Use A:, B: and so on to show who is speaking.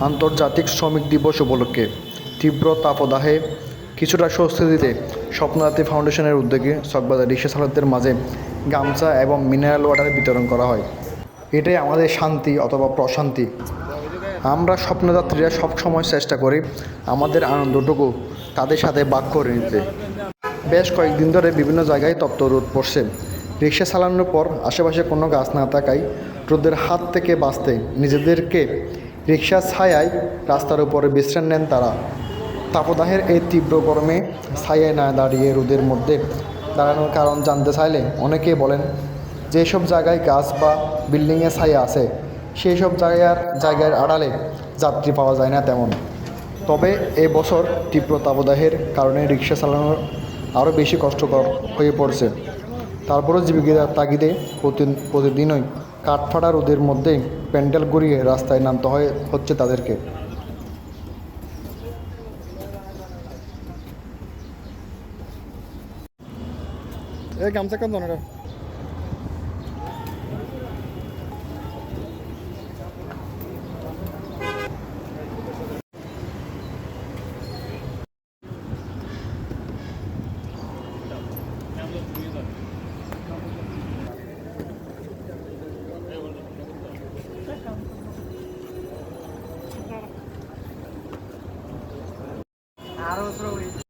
A: আন্তর্জাতিক শ্রমিক দিবস উপলক্ষে তীব্র তাপদাহে কিছুটা স্বস্তি দিতে ফাউন্ডেশনের উদ্যোগে চকবাজার রিক্সা চালকদের মাঝে গামছা এবং মিনারেল ওয়াটার বিতরণ করা হয়। এটাই আমাদের শান্তি অথবা প্রশান্তি। আমরা স্বপ্নযাত্রীরা সবসময় চেষ্টা করি আমাদের আনন্দটুকু তাদের সাথে বাক করে নিতে। বেশ কয়েকদিন ধরে বিভিন্ন জায়গায় তপ্ত রোদ পড়ছে। রিক্সা চালানোর পর আশেপাশে কোনো গাছ না থাকায় রোদের হাত থেকে বাঁচতে নিজেদেরকে রিক্সা ছায়ায় রাস্তার উপরে বিশ্রাম নেন তারা। তাপদাহের এই তীব্র গরমে ছায়ায় না দাঁড়িয়ে রোদের মধ্যে দাঁড়ানোর কারণ জানতে চাইলে অনেকেই বলেন, যেসব জায়গায় গাছ বা বিল্ডিংয়ে ছায়া আছে সেই সব জায়গার জায়গার আড়ালে যাত্রী পাওয়া যায় না তেমন। তবে এ বছর তীব্র তাপদাহের কারণে রিক্সা চালানো আরও বেশি কষ্টকর হয়ে পড়ছে। তারপরও জীবিকার তাগিদে প্রতি প্রতিদিনই কাঠফাডা রোদের মধ্যে প্যান্ডেল গড়িয়ে রাস্তায় নামতে হয় হচ্ছে তাদেরকে।
B: এই গামছা কত ആറ്
C: ദിവസം